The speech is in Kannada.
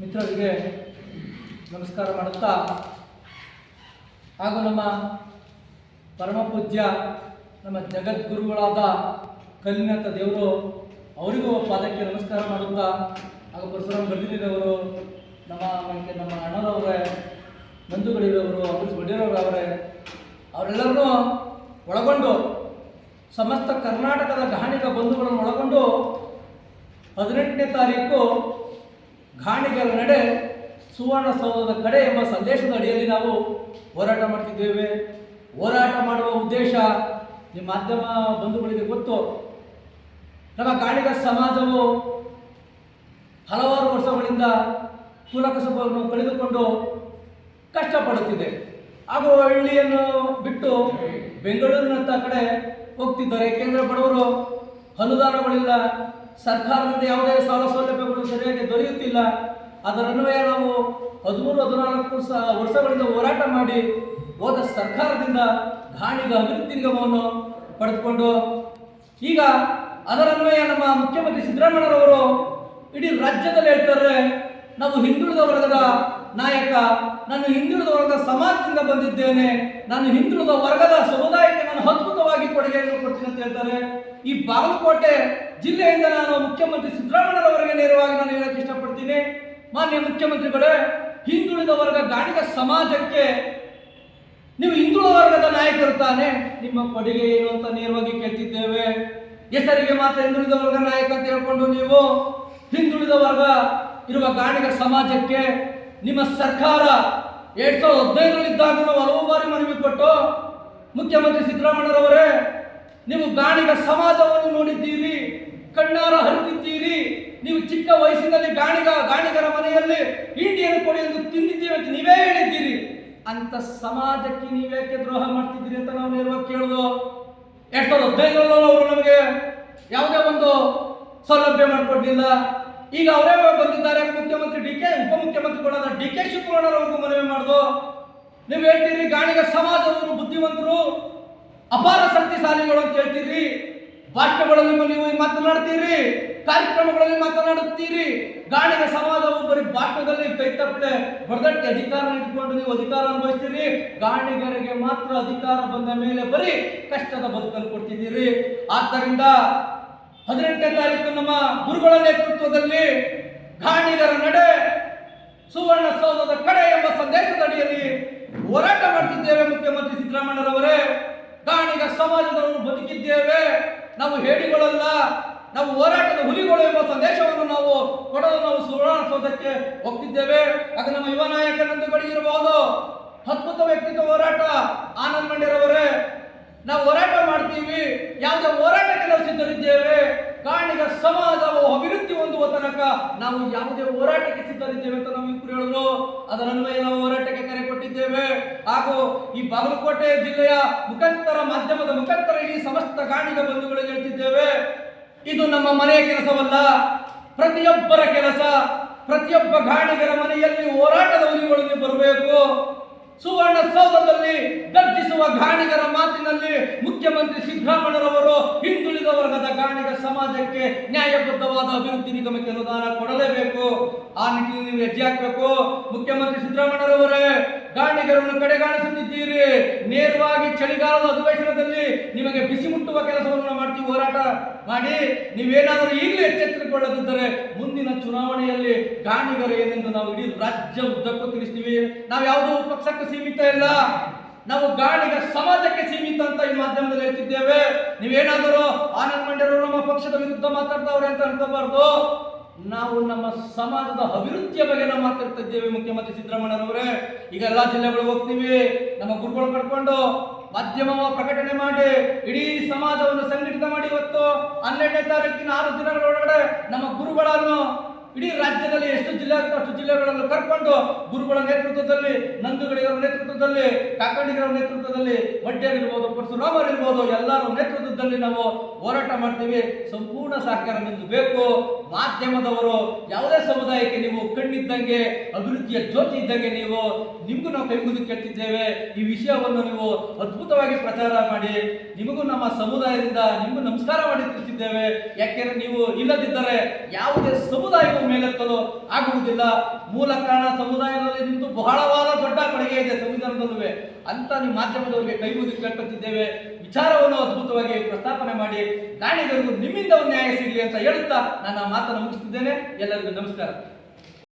ಮಿತ್ರರಿಗೆ ನಮಸ್ಕಾರ ಮಾಡುತ್ತಾ, ಹಾಗೂ ನಮ್ಮ ಪರಮಪೂಜ್ಯ ನಮ್ಮ ಜಗದ್ಗುರುಗಳಾದ ಕಲ್ಲಿನಂಥ ದೇವರು ಅವರಿಗೂ ಪಾದಕ್ಕೆ ನಮಸ್ಕಾರ ಮಾಡುತ್ತಾ, ಹಾಗೂ ಪರಶುರಾಮ್ ಗರ್ಜಿನಿರವರು ನಮ್ಮ ಮನೆಗೆ ನಮ್ಮ ಅಣ್ಣರವರೇ ಬಂಧುಗಳಿರೋರು ಅಂಬರೀಶ್ ಅವರೇ, ಅವರೆಲ್ಲರನ್ನೂ ಒಳಗೊಂಡು ಸಮಸ್ತ ಕರ್ನಾಟಕದ ಗಾಣಿಗ ಬಂಧುಗಳನ್ನು ಒಳಗೊಂಡು ಹದಿನೆಂಟನೇ ತಾರೀಕು ಗಾಣಿಗರ ನಡೆ ಸುವರ್ಣಸೌಧದ ಕಡೆ ಎಂಬ ಸಂದೇಶದ ಅಡಿಯಲ್ಲಿ ನಾವು ಹೋರಾಟ ಮಾಡ್ತಿದ್ದೇವೆ. ಹೋರಾಟ ಮಾಡುವ ಉದ್ದೇಶ ನಿಮ್ಮ ಮಾಧ್ಯಮ ಬಂಧುಗಳಿಗೆ ಗೊತ್ತು. ನಮ್ಮ ಕಾಣಿಗ ಸಮಾಜವು ಹಲವಾರು ವರ್ಷಗಳಿಂದ ಕುಲಕಸಬವನ್ನು ಕಳೆದುಕೊಂಡು ಕಷ್ಟಪಡುತ್ತಿದೆ. ಹಾಗೂ ಹಳ್ಳಿಯನ್ನು ಬಿಟ್ಟು ಬೆಂಗಳೂರಿನಂಥ ಕಡೆ ಹೋಗ್ತಿದ್ದಾರೆ. ಏಕೆಂದರೆ ಬಡವರು ಅನುದಾನಗಳಿಲ್ಲ. ಸರ್ಕಾರದಿಂದ ಯಾವುದೇ ಸಾಲ ಸೌಲಭ್ಯಗಳು ಅದರ ಅದರನ್ವಯ ನಾವು ಹದಿಮೂರು, ಹದಿನಾಲ್ಕು ಸ ವರ್ಷಗಳಿಂದ ಹೋರಾಟ ಮಾಡಿ ಹೋದ ಸರ್ಕಾರದಿಂದ ಗಾಣಿಗ ಅಭಿವೃದ್ಧಿ ನಿಗಮವನ್ನು ಪಡೆದುಕೊಂಡು ಈಗ ಅದರನ್ವಯ ನಮ್ಮ ಮುಖ್ಯಮಂತ್ರಿ ಸಿದ್ದರಾಮಯ್ಯನವರು ಇಡೀ ರಾಜ್ಯದಲ್ಲಿ ಹೇಳ್ತಾರೆ, ನಾವು ಹಿಂದುಳಿದ ವರ್ಗದ ನಾಯಕ, ನಾನು ಹಿಂದುಳಿದ ವರ್ಗದ ಸಮಾಜದಿಂದ ಬಂದಿದ್ದೇನೆ, ನಾನು ಹಿಂದುಳಿದ ವರ್ಗದ ಸಮುದಾಯಕ್ಕೆ ನಾನು ಅದ್ಭುತವಾಗಿ ಕೊಡುಗೆಯನ್ನು ಕೊಡ್ತೀನಿ ಅಂತ ಹೇಳ್ತಾರೆ. ಈ ಬಾಗಲಕೋಟೆ ಜಿಲ್ಲೆಯಿಂದ ನಾನು ಮುಖ್ಯಮಂತ್ರಿ ಸಿದ್ದರಾಮಯ್ಯರವರಿಗೆ ನಾನು ಮಾನ್ಯ ಮುಖ್ಯಮಂತ್ರಿಗಳೇ, ಹಿಂದುಳಿದ ವರ್ಗ ಗಾಣಿಗ ಸಮಾಜಕ್ಕೆ ನೀವು ಹಿಂದುಳಿದ ವರ್ಗದ ನಾಯಕರು ತಾನೆ ನಿಮ್ಮ ಕೊಡುಗೆ ಏನು ಅಂತ ನೇರವಾಗಿ ಕೇಳ್ತಿದ್ದೇವೆ. ಹೆಸರಿಗೆ ಮಾತ್ರ ಹಿಂದುಳಿದ ವರ್ಗ ನಾಯಕ ಅಂತ ಹೇಳ್ಕೊಂಡು ನೀವು ಹಿಂದುಳಿದ ವರ್ಗ ಇರುವ ಗಾಣಿಗ ಸಮಾಜಕ್ಕೆ ನಿಮ್ಮ ಸರ್ಕಾರ ಎರಡ್ ಸಾವಿರದ ಹದಿನೈದರಲ್ಲಿದ್ದಾಗ ನಾವು ಹಲವು ಬಾರಿ ಮನವಿ ಕೊಟ್ಟು ಮುಖ್ಯಮಂತ್ರಿ ಸಿದ್ದರಾಮಯ್ಯರವರೇ, ನೀವು ಗಾಣಿಗ ಸಮಾಜವನ್ನು ನೋಡಿದ್ದೀರಿ, ಕಣ್ಣಾರ ಹರಿದಿದ್ದೀರಿ, ನೀವು ಚಿಕ್ಕ ವಯಸ್ಸಿನಲ್ಲಿ ಗಾಣಿಗ, ಗಾಣಿಗರ ಮನೆಯಲ್ಲಿ ಹಿಂಡಿಯನ್ನು ಕೊಡಿ ಎಂದು ತಿಂದಿದ್ದೀವಿ ಅಂತ ನೀವೇ ಹೇಳಿದ್ದೀರಿ. ಅಂತ ಸಮಾಜಕ್ಕೆ ನೀವೇಕೆ ದ್ರೋಹ ಮಾಡ್ತಿದ್ದೀರಿ ಅಂತ ನಾವು ನೇರವಾಗಿ ಕೇಳುದು? ಎರಡ್ ಸಾವಿರದ ಅವರು ನಮಗೆ? ಯಾವುದೇ ಒಂದು ಸೌಲಭ್ಯ ಮಾಡಿಕೊಡ್ಲಿಲ್ಲ. ಈಗ ಅವರೇ ಬಂದಿದ್ದಾರೆ, ಮುಖ್ಯಮಂತ್ರಿ ಡಿ ಕೆ, ಉಪಮುಖ್ಯಮಂತ್ರಿಗಳಾದ ಡಿ ಕೆ ಶಿವಕುಮಾರವ್ರಿಗೂ ಮನವಿ ಮಾಡುದು. ನೀವು ಹೇಳ್ತೀರಿ, ಗಾಣಿಗ ಸಮಾಜದವರು ಬುದ್ಧಿವಂತರು, ಅಪಾರ ಶಕ್ತಿಶಾಲಿಗಳು ಅಂತ ಹೇಳ್ತೀರಿ. ಭಾಷೆಗಳಲ್ಲಿ ನೀವು ಮಾತನಾಡ್ತೀರಿ ಕಾರ್ಯಕ್ರಮಗಳಲ್ಲಿ ಮಾತನಾಡುತ್ತೀರಿ. ಗಾಣಿಗ ಸಮಾಜವು ಬರೀ ಕೈ ತಪ್ಪಲೆ ಹೊಡೆದಕ್ಕೆ ಅಧಿಕಾರ ಇಟ್ಕೊಂಡು ನೀವು ಅಧಿಕಾರ ಅನುಭವಿಸ್ತೀರಿ. ಗಾಣಿಗರಿಗೆ ಮಾತ್ರ ಅಧಿಕಾರ ಬಂದ ಮೇಲೆ ಬರೀ ಕಷ್ಟದ ಬದುಕನ್ನು ಕೊಡ್ತಿದ್ದೀರಿ. ಆದ್ದರಿಂದ ಹದಿನೆಂಟನೇ ತಾರೀಕು ನಮ್ಮ ಗುರುಗಳ ನೇತೃತ್ವದಲ್ಲಿ ಗಾಣಿಗರ ನಡೆ ಸುವರ್ಣ ಸೌಧದ ಕಡೆ ಎಂಬ ಸಂದೇಶದ ಅಡಿಯಲ್ಲಿ ಹೋರಾಟ ಮಾಡ್ತಿದ್ದೇವೆ ಮುಖ್ಯಮಂತ್ರಿ ಸಿದ್ದರಾಮಯ್ಯರವರೇ ಗಾಣಿಗ ಸಮಾಜದವರು ಬದುಕಿದ್ದೇವೆ. ನಾವು ಹೇಡಿಗಳಲ್ಲ ನಾವು ಹೋರಾಟದ ಹುಲಿಗಳು ಎಂಬ ಸಂದೇಶವನ್ನು ನಾವು ಕೊಡಲು ನಾವು ಸುವರ್ಣಸೌಧಕ್ಕೆ ಹೋಗ್ತಿದ್ದೇವೆ. ಆಗ ನಮ್ಮ ಯುವ ನಾಯಕನಂದು ಬಡಿಗಿರಬಹುದು ಅದ್ಭುತ ವ್ಯಕ್ತಿತ್ವ ಹೋರಾಟ. ಆನಂದ್ ಮಂಡ್ಯರವರೇ ನಾವು ಹೋರಾಟ ಮಾಡ್ತೀವಿ. ಯಾವುದೇ ಹೋರಾಟಕ್ಕೆ ನಾವು ಸಿದ್ಧರಿದ್ದೇವೆ. ಕಾಣಿಗ ಸಮಾಜವು ಅಭಿವೃದ್ಧಿ ಹೊಂದುವ ತನಕ ನಾವು ಯಾವುದೇ ಹೋರಾಟಕ್ಕೆ ಸಿದ್ಧರಿದ್ದೇವೆ ಅಂತ ನಾವು ಇಬ್ಬರು ಹೇಳಿದ್ರು ಅದರನ್ವಯ ನಾವು ಹೋರಾಟಕ್ಕೆ ಕರೆ ಕೊಟ್ಟಿದ್ದೇವೆ. ಹಾಗೂ ಈ ಬಾಗಲಕೋಟೆ ಜಿಲ್ಲೆಯ ಮುಖಾಂತರ, ಮಾಧ್ಯಮದ ಮುಖಾಂತರ ಇಡೀ ಸಮಸ್ತ ಕಾಣಿಗ ಬಂಧುಗಳಿಗೆ ಹೇಳ್ತಿದ್ದೇವೆ. ಇದು ನಮ್ಮ ಮನೆಯ ಕೆಲಸವಲ್ಲ. ಪ್ರತಿಯೊಬ್ಬರ ಕೆಲಸ, ಪ್ರತಿಯೊಬ್ಬ ಗಾಣಿಗರ ಮನೆಯಲ್ಲಿ ಹೋರಾಟದ ನೀವು ಬರಬೇಕು. ಸುವರ್ಣ ಸೌಧದಲ್ಲಿ ಗರ್ಜಿಸುವ ಗಾಣಿಗರ ಮಾತಿನಲ್ಲಿ ಮುಖ್ಯಮಂತ್ರಿ ಸಿದ್ದರಾಮಯ್ಯರವರು ಹಿಂದುಳಿದ ವರ್ಗದ ಗಾಣಿಗ ಸಮಾಜಕ್ಕೆ ನ್ಯಾಯಬದ್ಧವಾದ ಅಭಿವೃದ್ಧಿ ನಿಗಮಕ್ಕೆ ಅನುದಾನ ಕೊಡಲೇಬೇಕು. ಆ ನಿಟ್ಟಿನಲ್ಲಿ ನೀವು ಹೆಜ್ಜೆ ಹಾಕಬೇಕು. ಮುಖ್ಯಮಂತ್ರಿ ಸಿದ್ದರಾಮಯ್ಯರವರೇ ಗಾಣಿಗರನ್ನು ಕಡೆಗಾಣಿಸುತ್ತಿದ್ದೀರಿ. ನೇರವಾಗಿ ಚಳಿಗಾಲದ ಅಧಿವೇಶನದಲ್ಲಿ ನಿಮಗೆ ಬಿಸಿ ಮುಟ್ಟುವ ಕೆಲಸವನ್ನು ಮಾಡ್ತೀವಿ, ಹೋರಾಟ ಮಾಡಿ. ನೀವೇನಾದರೂ ಈಗಲೇ ಎಚ್ಚೆತ್ತುಕೊಳ್ಳದಿದ್ದರೆ ಮುಂದಿನ ಚುನಾವಣೆಯಲ್ಲಿ ಗಾಣಿಗರ ಏನೆಂದು ನಾವು ಇಡೀ ರಾಜ್ಯ ಉದ್ದಕ್ಕೂ ತಿಳಿಸ್ತೀವಿ. ನಾವು ಯಾವುದೋ ಪಕ್ಷಕ್ಕೆ ಸೀಮಿತ ಇಲ್ಲ. ನಾವು ಗಾಳಿಗ ಸಮಾಜಕ್ಕೆ ಸೀಮಿತ ಅಂತ ಈ ಮಾಧ್ಯಮದಲ್ಲಿ ಹೇಳ್ತಿದ್ದೇವೆ. ನೀವೇನಾದರೂ ಆನಂದ್ ಮಂಡ್ಯರು ನಮ್ಮ ಪಕ್ಷದ ವಿರುದ್ಧ ಮಾತಾಡ್ತಾವ್ರೆ ಅಂತ ಅನ್ಕೋಬಾರ್ದು. ನಾವು ನಮ್ಮ ಸಮಾಜದ ಅಭಿವೃದ್ಧಿಯ ಬಗ್ಗೆ ನಾವು ಮಾತಾಡ್ತಾ ಇದ್ದೇವೆ ಮುಖ್ಯಮಂತ್ರಿ ಸಿದ್ದರಾಮಯ್ಯನವರೇ. ಈಗ ಎಲ್ಲಾ ಜಿಲ್ಲೆಗಳಿಗೆ ಹೋಗ್ತೀವಿ. ನಮ್ಮ ಗುರುಗಳು ಕರ್ಕೊಂಡು ಮಾಧ್ಯಮ ಪ್ರಕಟಣೆ ಮಾಡಿ ಇಡೀ ಸಮಾಜವನ್ನು ಸಂಘಟಿತ ಮಾಡಿ ಇವತ್ತು ಹನ್ನೆರಡನೇ ತಾರೀಕಿನ ಆರು ಇಡೀ ರಾಜ್ಯದಲ್ಲಿ ಎಷ್ಟು ಜಿಲ್ಲೆ ಅಷ್ಟು ಜಿಲ್ಲೆಗಳನ್ನು ಕರ್ಕೊಂಡು ಗುರುಗಳ ನೇತೃತ್ವದಲ್ಲಿ ನಂದುಗಳಿಗರ ನೇತೃತ್ವದಲ್ಲಿ, ಕಾಕಂಡಿಗರ ನೇತೃತ್ವದಲ್ಲಿ ಮಡ್ಯರಿರ್ಬೋದು ಪರಶುರಾಮರ್ ಇರ್ಬೋದು ಎಲ್ಲರ ನೇತೃತ್ವದಲ್ಲಿ ನಾವು ಹೋರಾಟ ಮಾಡ್ತೀವಿ. ಸಂಪೂರ್ಣ ಸಹಕಾರ ನಿಮ್ದು ಬೇಕು. ಮಾಧ್ಯಮದವರು, ಯಾವುದೇ ಸಮುದಾಯಕ್ಕೆ ನೀವು ಕಣ್ಣಿದ್ದಂಗೆ, ಅಭಿವೃದ್ಧಿಯ ಜ್ಯೋತಿ ಇದ್ದಂಗೆ ನೀವು, ನಿಮಗೂ ನಾವು ಕೈ ಮುಗಿದು ಕೇಳ್ತಿದ್ದೇವೆ. ಈ ವಿಷಯವನ್ನು ನೀವು ಅದ್ಭುತವಾಗಿ ಪ್ರಚಾರ ಮಾಡಿ, ನಿಮಗೂ ನಮ್ಮ ಸಮುದಾಯದಿಂದ ನಿಮಗೂ ನಮಸ್ಕಾರ ಮಾಡಿ ತಿಳಿಸಿದ್ದೇವೆ. ಯಾಕೆಂದ್ರೆ ನೀವು ಇಲ್ಲದಿದ್ದರೆ ಯಾವುದೇ ಸಮುದಾಯವು ಮೇಲೆತ್ತಲು ಆಗುವುದಿಲ್ಲ. ಮೂಲ ಕಾರಣ ಸಮುದಾಯದಲ್ಲಿ ನಿಮ್ದು ಬಹಳವಾದ ದೊಡ್ಡ ಕೊಡುಗೆ ಇದೆ ಸಂವಿಧಾನದಲ್ಲೂ. ಅಂತ ನಿಮ್ಮ ಮಾಧ್ಯಮದವರಿಗೆ ಕೈ ಮುಗಿದು ಕೇಳ್ಕೊತಿದ್ದೇವೆ. ವಿಚಾರವನ್ನು ಅದ್ಭುತವಾಗಿ ಪ್ರಸ್ತಾಪನೆ ಮಾಡಿ. ದಾಳಿಗರಿಗೂ ನಿಮ್ಮಿಂದ ಒಂದು ನ್ಯಾಯ ಸಿಗಲಿ ಅಂತ ಹೇಳುತ್ತಾ ನನ್ನ ಮಾತನ್ನು ಮುಗಿಸುತ್ತಿದ್ದೇನೆ ಎಲ್ಲರಿಗೂ ನಮಸ್ಕಾರ.